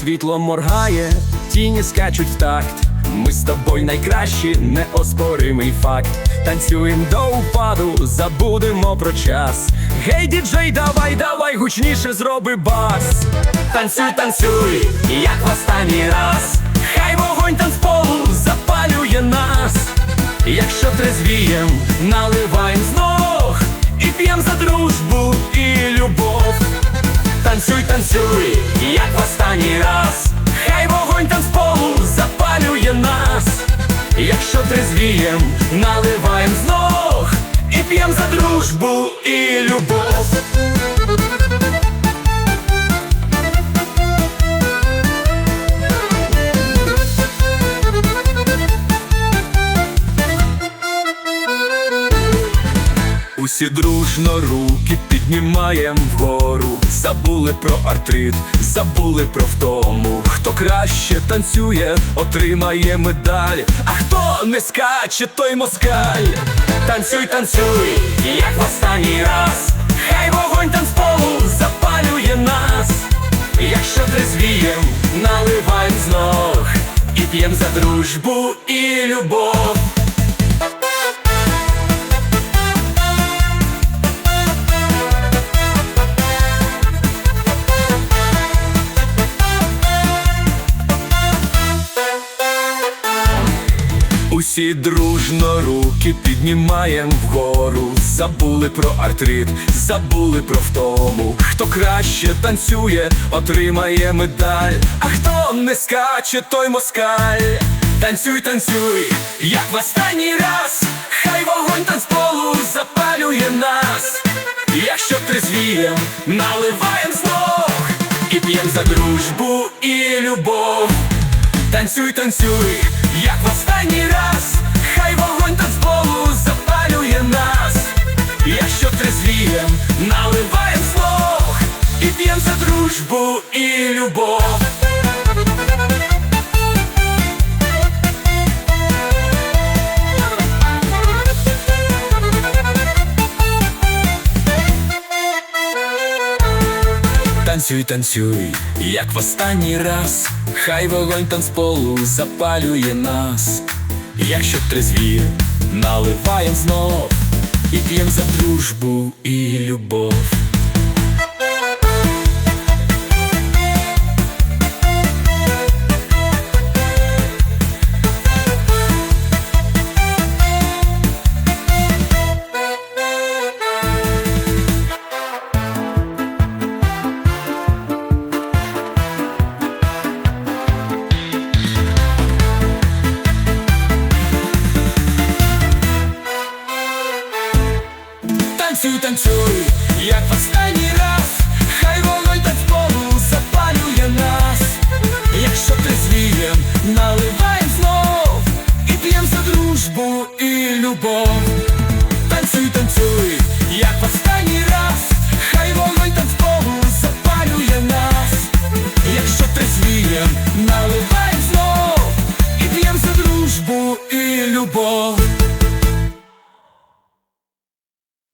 Світло моргає, тіні скачуть в такт. Ми з тобою найкращі, неоспоримий факт. Танцюєм до упаду, забудемо про час. Гей, діджей, давай, давай, гучніше зроби бас. Танцюй, танцюй, як в останній раз. І п'єм за дружбу і любов. Танцюй, танцюй, як в останній раз. Хай вогонь танцполу запалює нас. Якщо трезвієм, наливаєм знов і п'єм за дружбу і любов. Усі дружно руки піднімаєм вгору. Забули про артрит, забули про втому. Хто краще танцює, отримає медаль. А хто не скаче, той москаль. Танцюй, танцюй, як в останній раз. Хай вогонь танцполу запалює нас. Якщо трезвієм, наливаєм знов і п'єм за дружбу і любов. Усі дружно руки піднімаєм вгору. Забули про артрит, забули про втому. Хто краще танцює, отримає медаль. А хто не скаче, той москаль. Танцюй, танцюй, як в останній раз. Хай вогонь танцполу запалює нас. Якщо трезвієм, наливаєм знов і п'єм за дружбу і любов. Танцюй, танцюй, як в останній раз, хай вогонь танцполу запалює нас. Якщо трезвієм, наливаєм знов і п'єм за дружбу і любов. Танцюй, танцюй, як в останній раз, хай вогонь танцполу запалює нас. Якщо трезвір, наливаєм знов і п'єм за дружбу і любов. Танцюй, як вас